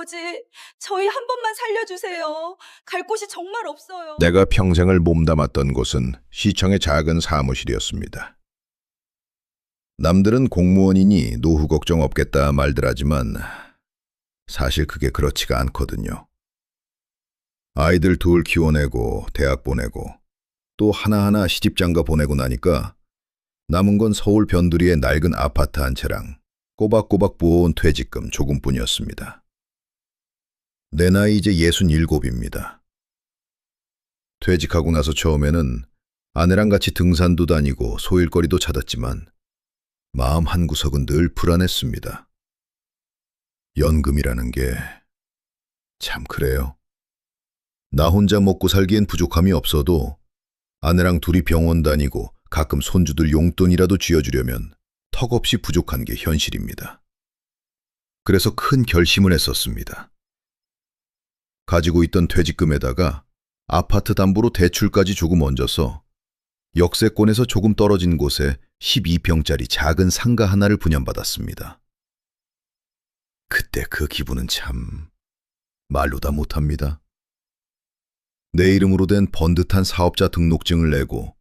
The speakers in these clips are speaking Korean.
아버지, 저희 한 번만 살려주세요. 갈 곳이 정말 없어요. 내가 평생을 몸담았던 곳은 시청의 작은 사무실이었습니다. 남들은 공무원이니 노후 걱정 없겠다 말들 하지만 사실 그게 그렇지가 않거든요. 아이들 둘 키워내고 대학 보내고 또 하나하나 시집장가 보내고 나니까 남은 건 서울 변두리의 낡은 아파트 한 채랑 꼬박꼬박 부어온 퇴직금 조금뿐이었습니다. 내 나이 이제 67입니다. 퇴직하고 나서 처음에는 아내랑 같이 등산도 다니고 소일거리도 찾았지만 마음 한구석은 늘 불안했습니다. 연금이라는 게 참 그래요. 나 혼자 먹고 살기엔 부족함이 없어도 아내랑 둘이 병원 다니고 가끔 손주들 용돈이라도 쥐어주려면 턱없이 부족한 게 현실입니다. 그래서 큰 결심을 했었습니다. 가지고 있던 퇴직금에다가 아파트 담보로 대출까지 조금 얹어서 역세권에서 조금 떨어진 곳에 12평짜리 작은 상가 하나를 분양받았습니다. 그때 그 기분은 참 말로 다 못합니다. 내 이름으로 된 번듯한 사업자 등록증을 내고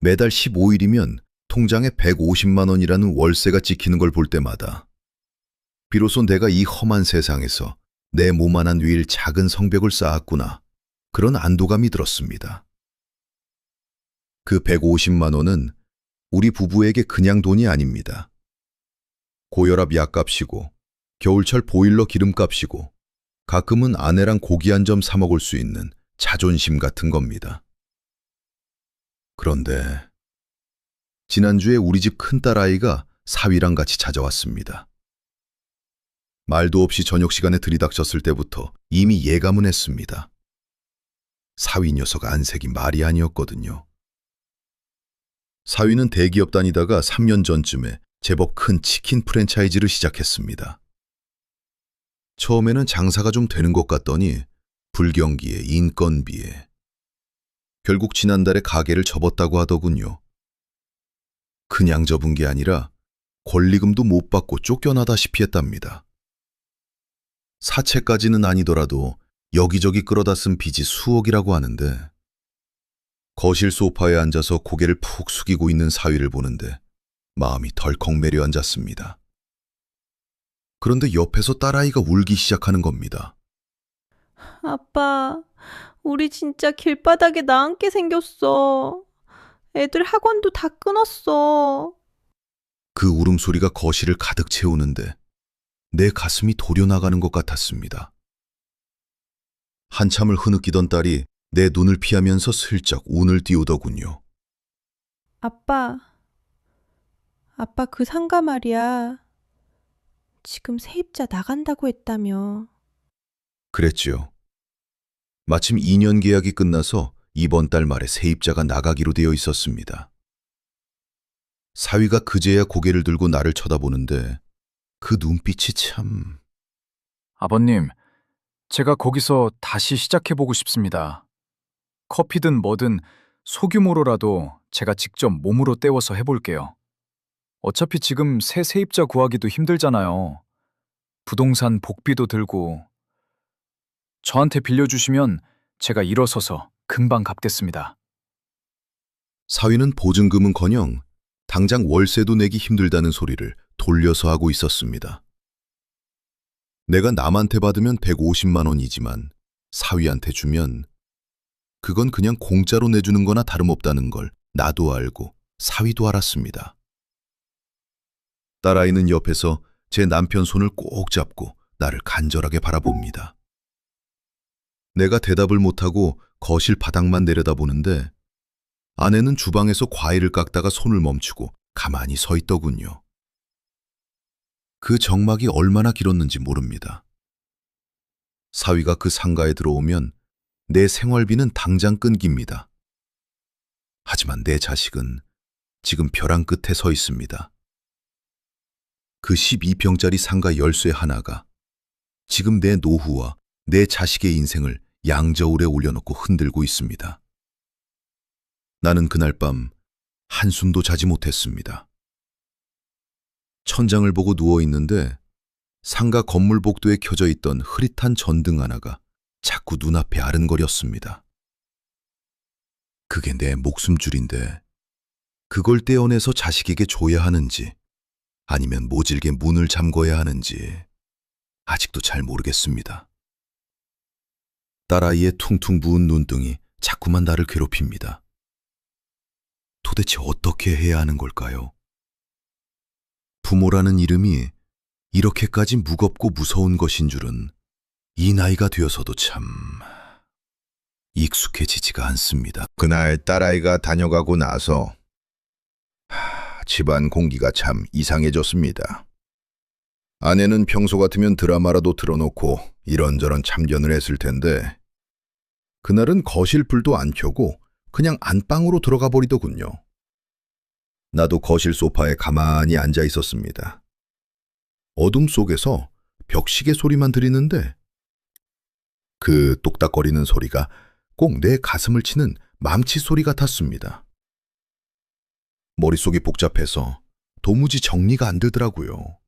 매달 15일이면 통장에 150만 원이라는 월세가 찍히는 걸 볼 때마다 비로소 내가 이 험한 세상에서 내몸 하나 위일 작은 성벽을 쌓았구나. 그런 안도감이 들었습니다. 그 150만 원은 우리 부부에게 그냥 돈이 아닙니다. 고혈압 약값이고 겨울철 보일러 기름값이고 가끔은 아내랑 고기 한 점 사 먹을 수 있는 자존심 같은 겁니다. 그런데 지난주에 우리 집 큰딸아이가 사위랑 같이 찾아왔습니다. 말도 없이 저녁 시간에 들이닥쳤을 때부터 이미 예감은 했습니다. 사위 녀석 안색이 말이 아니었거든요. 사위는 대기업 다니다가 3년 전쯤에 제법 큰 치킨 프랜차이즈를 시작했습니다. 처음에는 장사가 좀 되는 것 같더니 불경기에 인건비에 결국 지난달에 가게를 접었다고 하더군요. 그냥 접은 게 아니라 권리금도 못 받고 쫓겨나다시피 했답니다. 사채까지는 아니더라도 여기저기 끌어다 쓴 빚이 수억이라고 하는데 거실 소파에 앉아서 고개를 푹 숙이고 있는 사위를 보는데 마음이 덜컥 내려앉았습니다. 그런데 옆에서 딸아이가 울기 시작하는 겁니다. 아빠, 우리 진짜 길바닥에 나앉게 생겼어. 애들 학원도 다 끊었어. 그 울음소리가 거실을 가득 채우는데 내 가슴이 도려나가는 것 같았습니다. 한참을 흐느끼던 딸이 내 눈을 피하면서 슬쩍 운을 띄우더군요. 아빠, 아빠 그 상가 말이야. 지금 세입자 나간다고 했다며. 그랬지요. 마침 2년 계약이 끝나서 이번 달 말에 세입자가 나가기로 되어 있었습니다. 사위가 그제야 고개를 들고 나를 쳐다보는데 그 눈빛이 참... 아버님, 제가 거기서 다시 시작해보고 싶습니다. 커피든 뭐든 소규모로라도 제가 직접 몸으로 때워서 해볼게요. 어차피 지금 새 세입자 구하기도 힘들잖아요. 부동산 복비도 들고. 저한테 빌려주시면 제가 일어서서 금방 갚겠습니다. 사위는 보증금은커녕 당장 월세도 내기 힘들다는 소리를 돌려서 하고 있었습니다. 내가 남한테 받으면 150만 원이지만 사위한테 주면 그건 그냥 공짜로 내주는 거나 다름없다는 걸 나도 알고 사위도 알았습니다. 딸아이는 옆에서 제 남편 손을 꼭 잡고 나를 간절하게 바라봅니다. 내가 대답을 못하고 거실 바닥만 내려다보는데 아내는 주방에서 과일을 깎다가 손을 멈추고 가만히 서 있더군요. 그 정막이 얼마나 길었는지 모릅니다. 사위가 그 상가에 들어오면 내 생활비는 당장 끊깁니다. 하지만 내 자식은 지금 벼랑 끝에 서 있습니다. 그 12평짜리 상가 열쇠 하나가 지금 내 노후와 내 자식의 인생을 양저울에 올려놓고 흔들고 있습니다. 나는 그날 밤 한숨도 자지 못했습니다. 천장을 보고 누워 있는데 상가 건물 복도에 켜져 있던 흐릿한 전등 하나가 자꾸 눈앞에 아른거렸습니다. 그게 내 목숨줄인데 그걸 떼어내서 자식에게 줘야 하는지 아니면 모질게 문을 잠궈야 하는지 아직도 잘 모르겠습니다. 딸아이의 퉁퉁 부은 눈등이 자꾸만 나를 괴롭힙니다. 도대체 어떻게 해야 하는 걸까요? 부모라는 이름이 이렇게까지 무겁고 무서운 것인 줄은 이 나이가 되어서도 참 익숙해지지가 않습니다. 그날 딸아이가 다녀가고 나서 하, 집안 공기가 참 이상해졌습니다. 아내는 평소 같으면 드라마라도 틀어놓고 이런저런 참견을 했을 텐데 그날은 거실 불도 안 켜고 그냥 안방으로 들어가 버리더군요. 나도 거실 소파에 가만히 앉아 있었습니다. 어둠 속에서 벽시계 소리만 들리는데 그 똑딱거리는 소리가 꼭 내 가슴을 치는 망치 소리 같았습니다. 머릿속이 복잡해서 도무지 정리가 안 되더라고요.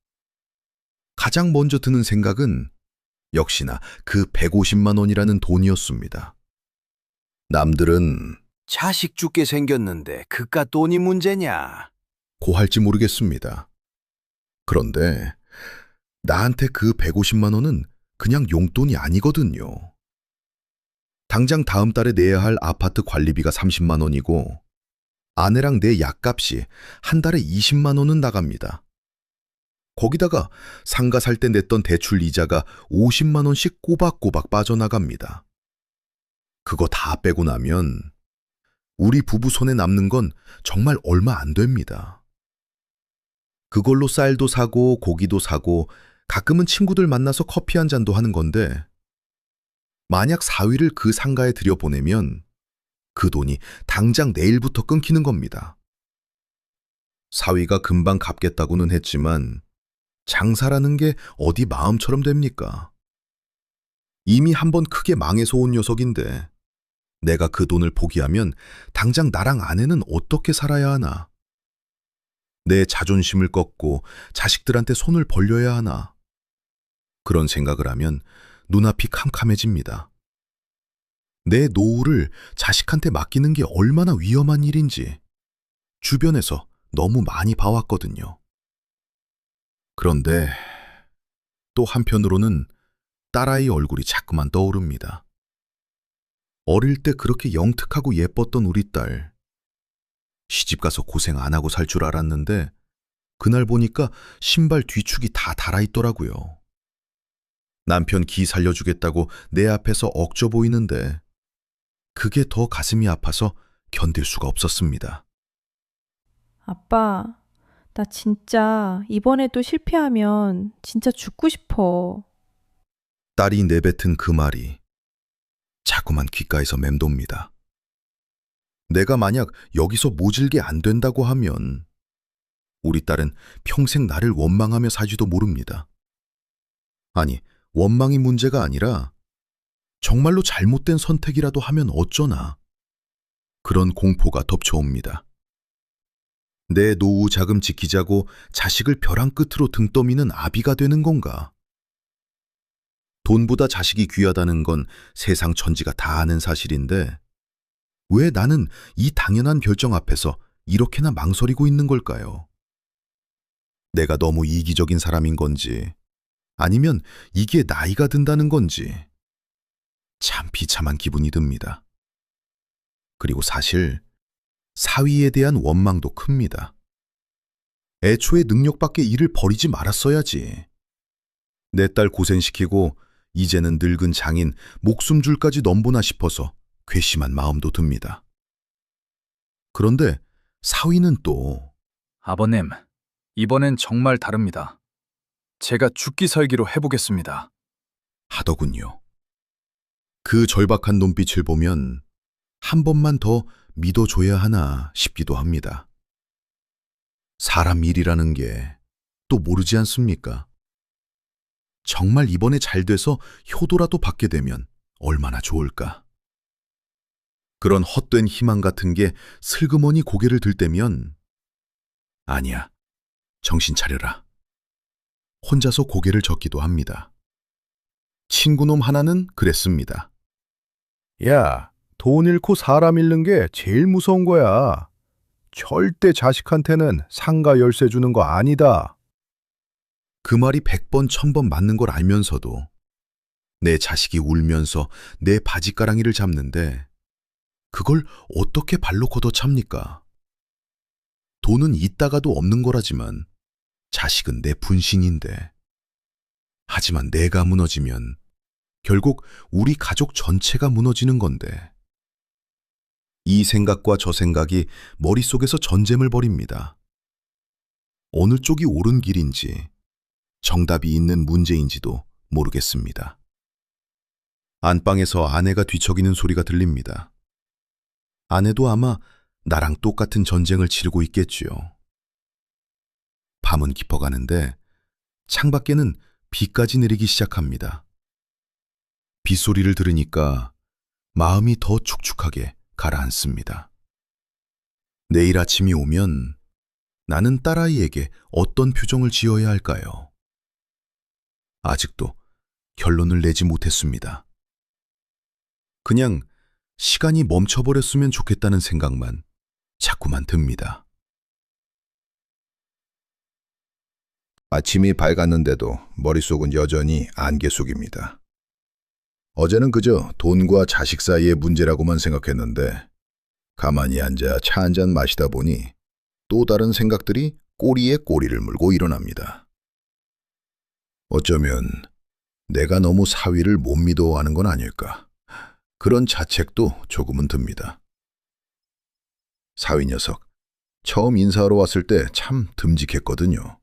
가장 먼저 드는 생각은 역시나 그 150만 원이라는 돈이었습니다. 남들은 자식 죽게 생겼는데 그깟 돈이 문제냐? 고할지 모르겠습니다. 그런데 나한테 그 150만 원은 그냥 용돈이 아니거든요. 당장 다음 달에 내야 할 아파트 관리비가 30만 원이고 아내랑 내 약값이 한 달에 20만 원은 나갑니다. 거기다가 상가 살 때 냈던 대출 이자가 50만 원씩 꼬박꼬박 빠져나갑니다. 그거 다 빼고 나면 우리 부부 손에 남는 건 정말 얼마 안 됩니다. 그걸로 쌀도 사고 고기도 사고 가끔은 친구들 만나서 커피 한 잔도 하는 건데 만약 사위를 그 상가에 들여보내면 그 돈이 당장 내일부터 끊기는 겁니다. 사위가 금방 갚겠다고는 했지만 장사라는 게 어디 마음처럼 됩니까? 이미 한 번 크게 망해서 온 녀석인데 내가 그 돈을 포기하면 당장 나랑 아내는 어떻게 살아야 하나? 내 자존심을 꺾고 자식들한테 손을 벌려야 하나? 그런 생각을 하면 눈앞이 캄캄해집니다. 내 노후를 자식한테 맡기는 게 얼마나 위험한 일인지 주변에서 너무 많이 봐왔거든요. 그런데 또 한편으로는 딸아이 얼굴이 자꾸만 떠오릅니다. 어릴 때 그렇게 영특하고 예뻤던 우리 딸. 시집가서 고생 안 하고 살 줄 알았는데 그날 보니까 신발 뒤축이 다 달아있더라고요. 남편 기 살려주겠다고 내 앞에서 억져 보이는데 그게 더 가슴이 아파서 견딜 수가 없었습니다. 아빠, 나 진짜 이번에도 실패하면 진짜 죽고 싶어. 딸이 내뱉은 그 말이 자꾸만 귓가에서 맴돕니다. 내가 만약 여기서 모질게 안 된다고 하면 우리 딸은 평생 나를 원망하며 살지도 모릅니다. 아니, 원망이 문제가 아니라 정말로 잘못된 선택이라도 하면 어쩌나 그런 공포가 덮쳐옵니다. 내 노후 자금 지키자고 자식을 벼랑 끝으로 등 떠미는 아비가 되는 건가? 돈보다 자식이 귀하다는 건 세상 천지가 다 아는 사실인데 왜 나는 이 당연한 결정 앞에서 이렇게나 망설이고 있는 걸까요? 내가 너무 이기적인 사람인 건지 아니면 이게 나이가 든다는 건지 참 비참한 기분이 듭니다. 그리고 사실 사위에 대한 원망도 큽니다. 애초에 능력밖에 일을 버리지 말았어야지. 내 딸 고생시키고 이제는 늙은 장인 목숨줄까지 넘보나 싶어서 괘씸한 마음도 듭니다. 그런데 사위는 또 아버님, 이번엔 정말 다릅니다. 제가 죽기 살기로 해보겠습니다. 하더군요. 그 절박한 눈빛을 보면 한 번만 더 믿어줘야 하나 싶기도 합니다. 사람 일이라는 게 또 모르지 않습니까? 정말 이번에 잘 돼서 효도라도 받게 되면 얼마나 좋을까? 그런 헛된 희망 같은 게 슬그머니 고개를 들 때면 아니야, 정신 차려라. 혼자서 고개를 젓기도 합니다. 친구놈 하나는 그랬습니다. 야, 돈 잃고 사람 잃는 게 제일 무서운 거야. 절대 자식한테는 상가 열쇠 주는 거 아니다. 그 말이 백 번, 천번 맞는 걸 알면서도 내 자식이 울면서 내 바지가랑이를 잡는데 그걸 어떻게 발로 걷어 찹니까? 돈은 있다가도 없는 거라지만 자식은 내 분신인데. 하지만 내가 무너지면 결국 우리 가족 전체가 무너지는 건데. 이 생각과 저 생각이 머릿속에서 전쟁을 벌입니다. 어느 쪽이 옳은 길인지 정답이 있는 문제인지도 모르겠습니다. 안방에서 아내가 뒤척이는 소리가 들립니다. 아내도 아마 나랑 똑같은 전쟁을 치르고 있겠지요. 밤은 깊어가는데 창밖에는 비까지 내리기 시작합니다. 빗소리를 들으니까 마음이 더 축축하게 가라앉습니다. 내일 아침이 오면 나는 딸아이에게 어떤 표정을 지어야 할까요? 아직도 결론을 내지 못했습니다. 그냥 시간이 멈춰버렸으면 좋겠다는 생각만 자꾸만 듭니다. 아침이 밝았는데도 머릿속은 여전히 안개 속입니다. 어제는 그저 돈과 자식 사이의 문제라고만 생각했는데 가만히 앉아 차 한 잔 마시다 보니 또 다른 생각들이 꼬리에 꼬리를 물고 일어납니다. 어쩌면 내가 너무 사위를 못 믿어하는 건 아닐까. 그런 자책도 조금은 듭니다. 사위 녀석, 처음 인사하러 왔을 때 참 듬직했거든요.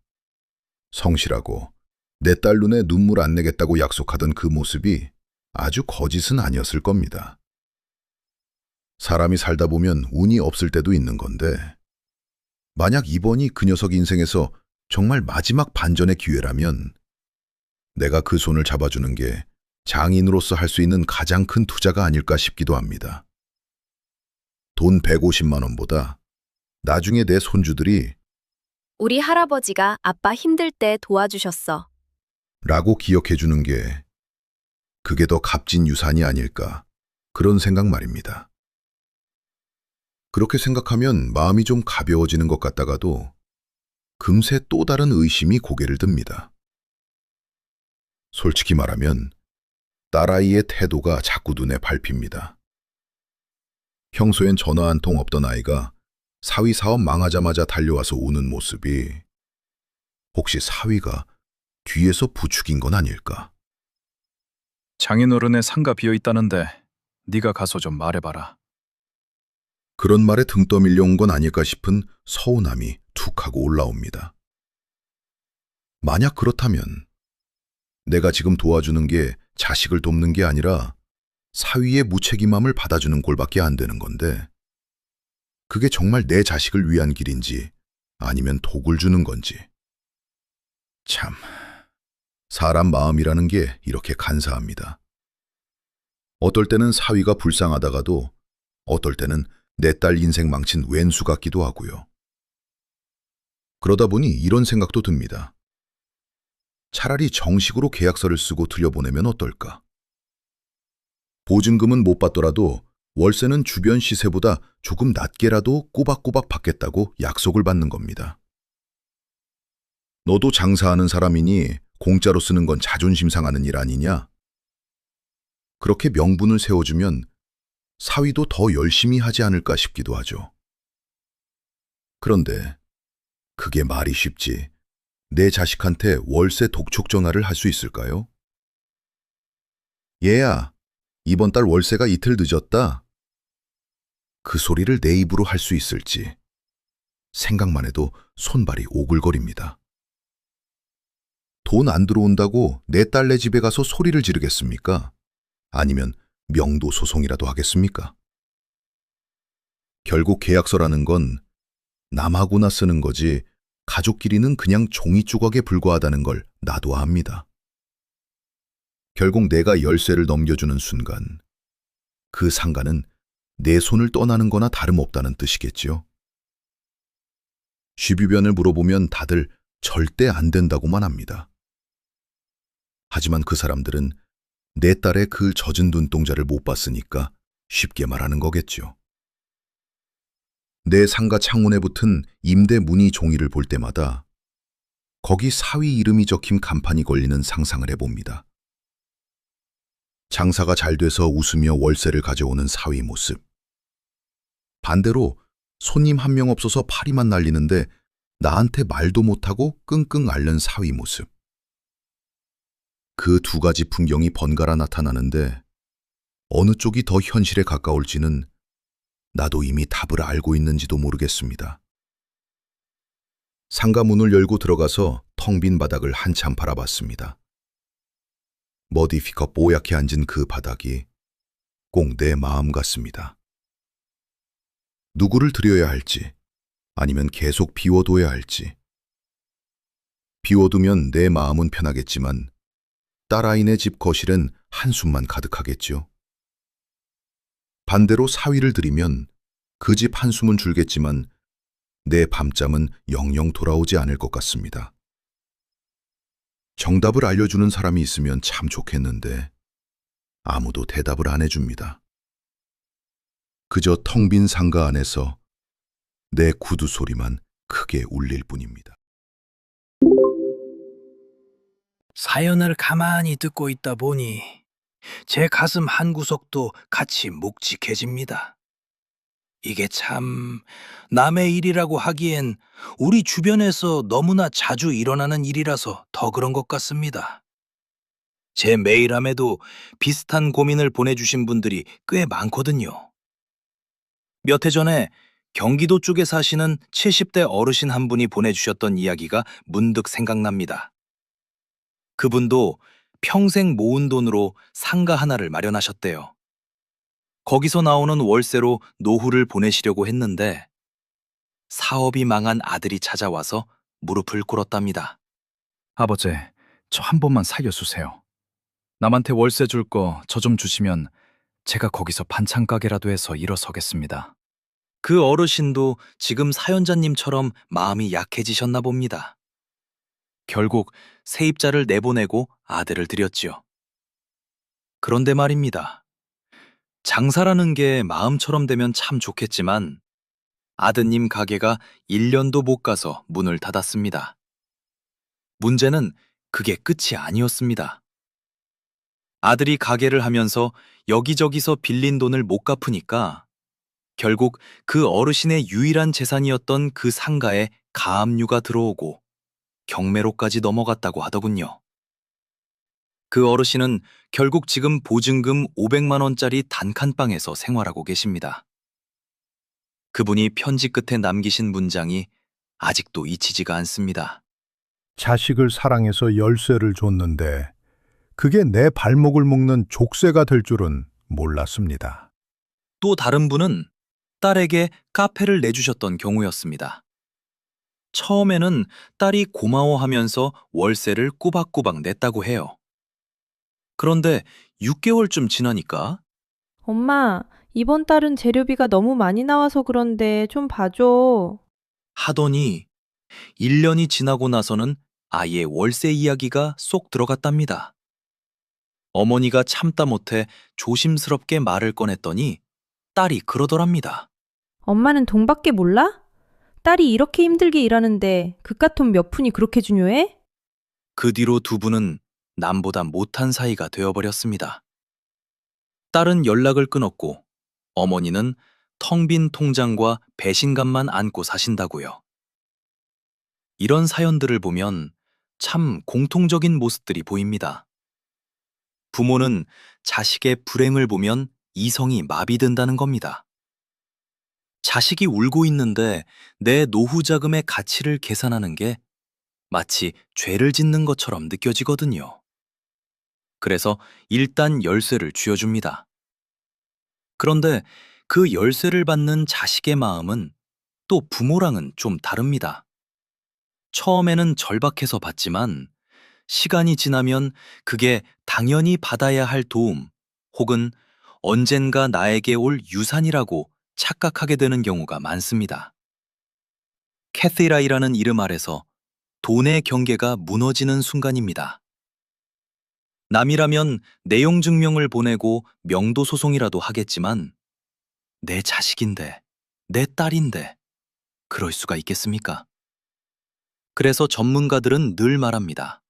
성실하고 내 딸 눈에 눈물 안 내겠다고 약속하던 그 모습이 아주 거짓은 아니었을 겁니다. 사람이 살다 보면 운이 없을 때도 있는 건데, 만약 이번이 그 녀석 인생에서 정말 마지막 반전의 기회라면, 내가 그 손을 잡아주는 게 장인으로서 할 수 있는 가장 큰 투자가 아닐까 싶기도 합니다. 돈 150만 원보다 나중에 내 손주들이 우리 할아버지가 아빠 힘들 때 도와주셨어. 라고 기억해 주는 게 그게 더 값진 유산이 아닐까 그런 생각 말입니다. 그렇게 생각하면 마음이 좀 가벼워지는 것 같다가도 금세 또 다른 의심이 고개를 듭니다. 솔직히 말하면 딸아이의 태도가 자꾸 눈에 밟힙니다. 평소엔 전화 한 통 없던 아이가 사위 사업 망하자마자 달려와서 우는 모습이 혹시 사위가 뒤에서 부추긴 건 아닐까? 장인어른의 상가 비어 있다는데 네가 가서 좀 말해봐라. 그런 말에 등 떠밀려 온 건 아닐까 싶은 서운함이 툭 하고 올라옵니다. 만약 그렇다면 내가 지금 도와주는 게 자식을 돕는 게 아니라 사위의 무책임함을 받아주는 꼴밖에 안 되는 건데 그게 정말 내 자식을 위한 길인지 아니면 독을 주는 건지 참 사람 마음이라는 게 이렇게 간사합니다. 어떨 때는 사위가 불쌍하다가도 어떨 때는 내 딸 인생 망친 왼수 같기도 하고요. 그러다 보니 이런 생각도 듭니다. 차라리 정식으로 계약서를 쓰고 들여보내면 어떨까? 보증금은 못 받더라도 월세는 주변 시세보다 조금 낮게라도 꼬박꼬박 받겠다고 약속을 받는 겁니다. 너도 장사하는 사람이니 공짜로 쓰는 건 자존심 상하는 일 아니냐? 그렇게 명분을 세워주면 사위도 더 열심히 하지 않을까 싶기도 하죠. 그런데 그게 말이 쉽지 내 자식한테 월세 독촉 전화를 할 수 있을까요? 얘야, 이번 달 월세가 이틀 늦었다. 그 소리를 내 입으로 할 수 있을지 생각만 해도 손발이 오글거립니다. 돈 안 들어온다고 내 딸네 집에 가서 소리를 지르겠습니까? 아니면 명도 소송이라도 하겠습니까? 결국 계약서라는 건 남하고나 쓰는 거지 가족끼리는 그냥 종이 조각에 불과하다는 걸 놔둬야 합니다. 결국 내가 열쇠를 넘겨주는 순간 그 상가는 내 손을 떠나는 거나 다름없다는 뜻이겠지요. 쉬비변을 물어보면 다들 절대 안 된다고만 합니다. 하지만 그 사람들은 내 딸의 그 젖은 눈동자를 못 봤으니까 쉽게 말하는 거겠죠. 내 상가 창문에 붙은 임대 문의 종이를 볼 때마다 거기 사위 이름이 적힌 간판이 걸리는 상상을 해봅니다. 장사가 잘 돼서 웃으며 월세를 가져오는 사위 모습. 반대로 손님 한 명 없어서 파리만 날리는데 나한테 말도 못하고 끙끙 앓는 사위 모습. 그 두 가지 풍경이 번갈아 나타나는데 어느 쪽이 더 현실에 가까울지는 나도 이미 답을 알고 있는지도 모르겠습니다. 상가 문을 열고 들어가서 텅 빈 바닥을 한참 바라봤습니다. 머디피커 뽀얗게 앉은 그 바닥이 꼭 내 마음 같습니다. 누구를 드려야 할지 아니면 계속 비워둬야 할지. 비워두면 내 마음은 편하겠지만 딸아이네 집 거실엔 한숨만 가득하겠지요. 반대로 사위를 들이면 그 집 한숨은 줄겠지만 내 밤잠은 영영 돌아오지 않을 것 같습니다. 정답을 알려주는 사람이 있으면 참 좋겠는데 아무도 대답을 안 해줍니다. 그저 텅 빈 상가 안에서 내 구두 소리만 크게 울릴 뿐입니다. 사연을 가만히 듣고 있다 보니 제 가슴 한 구석도 같이 묵직해집니다. 이게 참 남의 일이라고 하기엔 우리 주변에서 너무나 자주 일어나는 일이라서 더 그런 것 같습니다. 제 메일함에도 비슷한 고민을 보내주신 분들이 꽤 많거든요. 몇 해 전에 경기도 쪽에 사시는 70대 어르신 한 분이 보내주셨던 이야기가 문득 생각납니다. 그분도 평생 모은 돈으로 상가 하나를 마련하셨대요. 거기서 나오는 월세로 노후를 보내시려고 했는데 사업이 망한 아들이 찾아와서 무릎을 꿇었답니다. 아버지, 저 한 번만 살려주세요. 남한테 월세 줄 거 저 좀 주시면 제가 거기서 반찬 가게라도 해서 일어서겠습니다. 그 어르신도 지금 사연자님처럼 마음이 약해지셨나 봅니다. 결국 세입자를 내보내고 아들을 들였지요. 그런데 말입니다. 장사라는 게 마음처럼 되면 참 좋겠지만 아드님 가게가 1년도 못 가서 문을 닫았습니다. 문제는 그게 끝이 아니었습니다. 아들이 가게를 하면서 여기저기서 빌린 돈을 못 갚으니까 결국 그 어르신의 유일한 재산이었던 그 상가에 가압류가 들어오고 경매로까지 넘어갔다고 하더군요. 그 어르신은 결국 지금 보증금 500만 원짜리 단칸방에서 생활하고 계십니다. 그분이 편지 끝에 남기신 문장이 아직도 잊히지가 않습니다. 자식을 사랑해서 열쇠를 줬는데 그게 내 발목을 묶는 족쇄가 될 줄은 몰랐습니다. 또 다른 분은 딸에게 카페를 내주셨던 경우였습니다. 처음에는 딸이 고마워하면서 월세를 꼬박꼬박 냈다고 해요. 그런데 6개월쯤 지나니까 엄마, 이번 달은 재료비가 너무 많이 나와서 그런데 좀 봐줘. 하더니 1년이 지나고 나서는 아예 월세 이야기가 쏙 들어갔답니다. 어머니가 참다 못해 조심스럽게 말을 꺼냈더니 딸이 그러더랍니다. 엄마는 돈밖에 몰라? 딸이 이렇게 힘들게 일하는데 그깟 돈 몇 푼이 그렇게 중요해? 그 뒤로 두 분은 남보다 못한 사이가 되어버렸습니다. 딸은 연락을 끊었고 어머니는 텅 빈 통장과 배신감만 안고 사신다고요. 이런 사연들을 보면 참 공통적인 모습들이 보입니다. 부모는 자식의 불행을 보면 이성이 마비된다는 겁니다. 자식이 울고 있는데 내 노후 자금의 가치를 계산하는 게 마치 죄를 짓는 것처럼 느껴지거든요. 그래서 일단 열쇠를 쥐어줍니다. 그런데 그 열쇠를 받는 자식의 마음은 또 부모랑은 좀 다릅니다. 처음에는 절박해서 받지만 시간이 지나면 그게 당연히 받아야 할 도움 혹은 언젠가 나에게 올 유산이라고 착각하게 되는 경우가 많습니다. 캐티라이라는 이름 아래서 돈의 경계가 무너지는 순간입니다. 남이라면 내용 증명을 보내고 명도 소송이라도 하겠지만 내 자식인데, 내 딸인데 그럴 수가 있겠습니까? 그래서 전문가들은 늘 말합니다.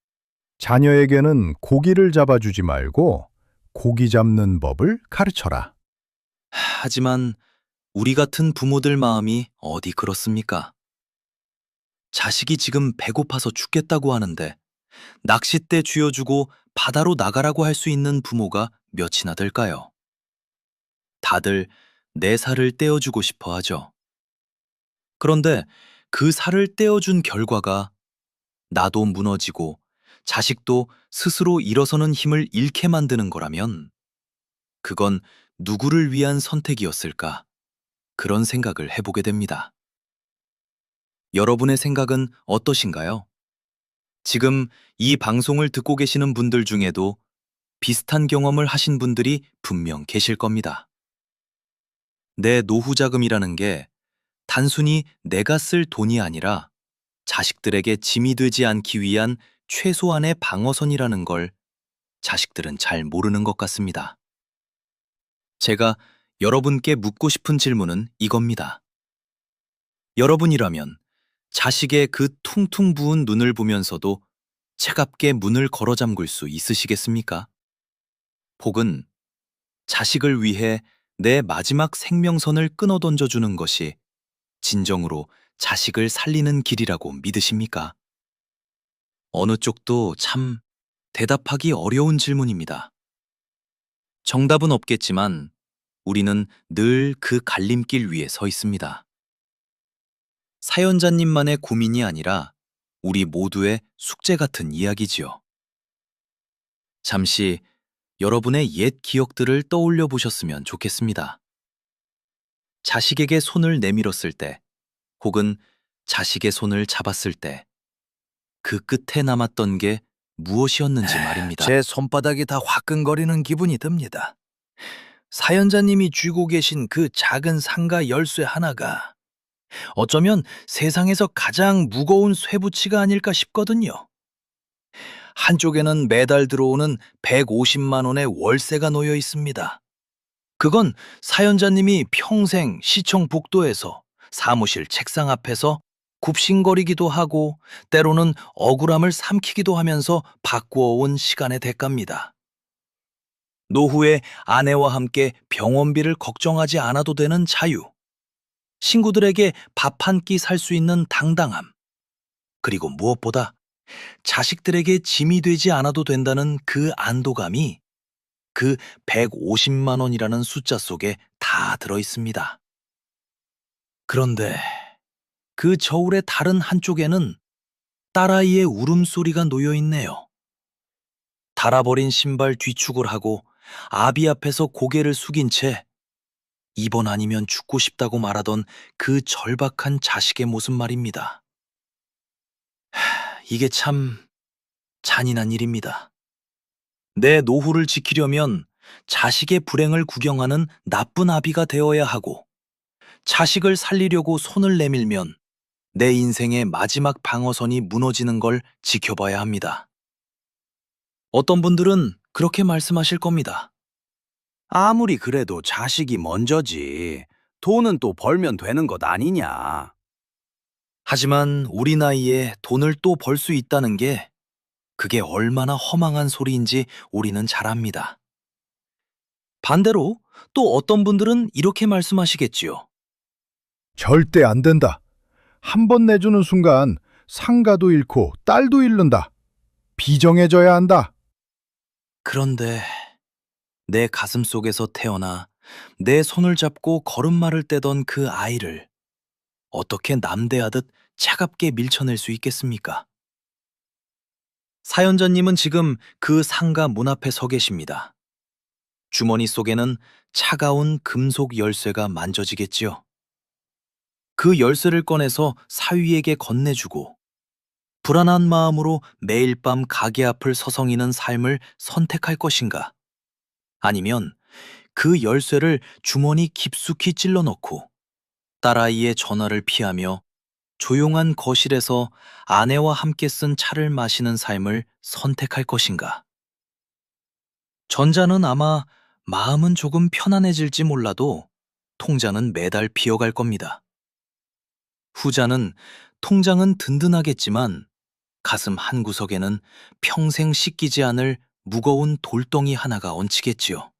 자녀에게는 고기를 잡아주지 말고 고기 잡는 법을 가르쳐라. 하지만 우리 같은 부모들 마음이 어디 그렇습니까? 자식이 지금 배고파서 죽겠다고 하는데 낚싯대 쥐어주고 바다로 나가라고 할 수 있는 부모가 몇이나 될까요? 다들 내 살을 떼어주고 싶어 하죠. 그런데 그 살을 떼어준 결과가 나도 무너지고 자식도 스스로 일어서는 힘을 잃게 만드는 거라면 그건 누구를 위한 선택이었을까? 그런 생각을 해보게 됩니다. 여러분의 생각은 어떠신가요? 지금 이 방송을 듣고 계시는 분들 중에도 비슷한 경험을 하신 분들이 분명 계실 겁니다. 내 노후 자금이라는 게 단순히 내가 쓸 돈이 아니라 자식들에게 짐이 되지 않기 위한 최소한의 방어선이라는 걸 자식들은 잘 모르는 것 같습니다. 제가 여러분께 묻고 싶은 질문은 이겁니다. 여러분이라면 자식의 그 퉁퉁 부은 눈을 보면서도 차갑게 문을 걸어 잠글 수 있으시겠습니까? 혹은 자식을 위해 내 마지막 생명선을 끊어 던져주는 것이 진정으로 자식을 살리는 길이라고 믿으십니까? 어느 쪽도 참 대답하기 어려운 질문입니다. 정답은 없겠지만 우리는 늘 그 갈림길 위에 서 있습니다. 사연자님만의 고민이 아니라 우리 모두의 숙제 같은 이야기지요. 잠시 여러분의 옛 기억들을 떠올려 보셨으면 좋겠습니다. 자식에게 손을 내밀었을 때, 혹은 자식의 손을 잡았을 때, 그 끝에 남았던 게 무엇이었는지 말입니다. 제 손바닥이 다 화끈거리는 기분이 듭니다. 사연자님이 쥐고 계신 그 작은 상가 열쇠 하나가 어쩌면 세상에서 가장 무거운 쇠붙이가 아닐까 싶거든요. 한쪽에는 매달 들어오는 150만 원의 월세가 놓여 있습니다. 그건 사연자님이 평생 시청 복도에서 사무실 책상 앞에서 굽신거리기도 하고 때로는 억울함을 삼키기도 하면서 바꾸어 온 시간의 대가입니다. 노후에 아내와 함께 병원비를 걱정하지 않아도 되는 자유. 친구들에게 밥 한 끼 살 수 있는 당당함. 그리고 무엇보다 자식들에게 짐이 되지 않아도 된다는 그 안도감이 그 150만 원이라는 숫자 속에 다 들어 있습니다. 그런데 그 저울의 다른 한쪽에는 딸아이의 울음소리가 놓여 있네요. 달아버린 신발 뒤축을 하고 아비 앞에서 고개를 숙인 채 이번 아니면 죽고 싶다고 말하던 그 절박한 자식의 모습 말입니다. 하, 이게 참 잔인한 일입니다. 내 노후를 지키려면 자식의 불행을 구경하는 나쁜 아비가 되어야 하고 자식을 살리려고 손을 내밀면 내 인생의 마지막 방어선이 무너지는 걸 지켜봐야 합니다. 어떤 분들은 그렇게 말씀하실 겁니다. 아무리 그래도 자식이 먼저지. 돈은 또 벌면 되는 것 아니냐. 하지만 우리 나이에 돈을 또 벌 수 있다는 게 그게 얼마나 허망한 소리인지 우리는 잘 압니다. 반대로 또 어떤 분들은 이렇게 말씀하시겠지요. 절대 안 된다. 한 번 내주는 순간 상가도 잃고 딸도 잃는다. 비정해져야 한다. 그런데 내 가슴 속에서 태어나 내 손을 잡고 걸음마를 떼던 그 아이를 어떻게 남대하듯 차갑게 밀쳐낼 수 있겠습니까? 사연자님은 지금 그 상가 문 앞에 서 계십니다. 주머니 속에는 차가운 금속 열쇠가 만져지겠지요. 그 열쇠를 꺼내서 사위에게 건네주고 불안한 마음으로 매일 밤 가게 앞을 서성이는 삶을 선택할 것인가? 아니면 그 열쇠를 주머니 깊숙이 찔러 넣고 딸아이의 전화를 피하며 조용한 거실에서 아내와 함께 쓴 차를 마시는 삶을 선택할 것인가? 전자는 아마 마음은 조금 편안해질지 몰라도 통장은 매달 비어갈 겁니다. 후자는 통장은 든든하겠지만 가슴 한 구석에는 평생 씻기지 않을 무거운 돌덩이 하나가 얹히겠지요.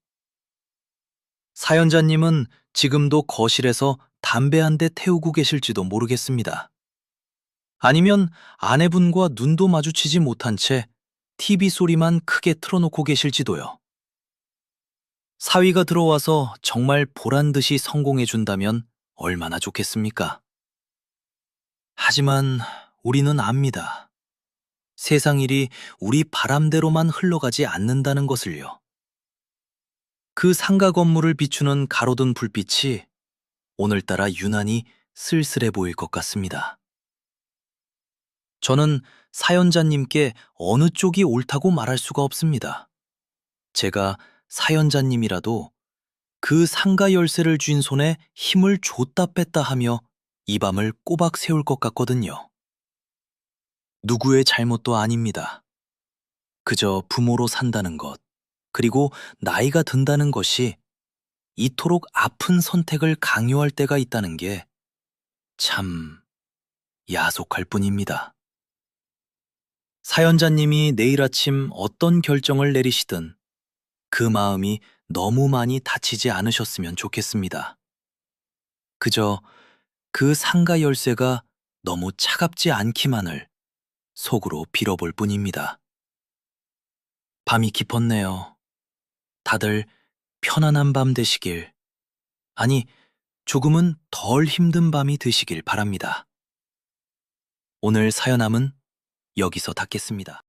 사연자님은 지금도 거실에서 담배 한 대 태우고 계실지도 모르겠습니다. 아니면 아내분과 눈도 마주치지 못한 채 TV 소리만 크게 틀어놓고 계실지도요. 사위가 들어와서 정말 보란 듯이 성공해준다면 얼마나 좋겠습니까? 하지만 우리는 압니다. 세상 일이 우리 바람대로만 흘러가지 않는다는 것을요. 그 상가 건물을 비추는 가로등 불빛이 오늘따라 유난히 쓸쓸해 보일 것 같습니다. 저는 사연자님께 어느 쪽이 옳다고 말할 수가 없습니다. 제가 사연자님이라도 그 상가 열쇠를 쥔 손에 힘을 줬다 뺐다 하며 이 밤을 꼬박 세울 것 같거든요. 누구의 잘못도 아닙니다. 그저 부모로 산다는 것, 그리고 나이가 든다는 것이 이토록 아픈 선택을 강요할 때가 있다는 게 참 야속할 뿐입니다. 사연자님이 내일 아침 어떤 결정을 내리시든 그 마음이 너무 많이 다치지 않으셨으면 좋겠습니다. 그저 그 상가 열쇠가 너무 차갑지 않기만을 속으로 빌어볼 뿐입니다. 밤이 깊었네요. 다들 편안한 밤 되시길, 아니, 조금은 덜 힘든 밤이 되시길 바랍니다. 오늘 사연함은 여기서 닫겠습니다.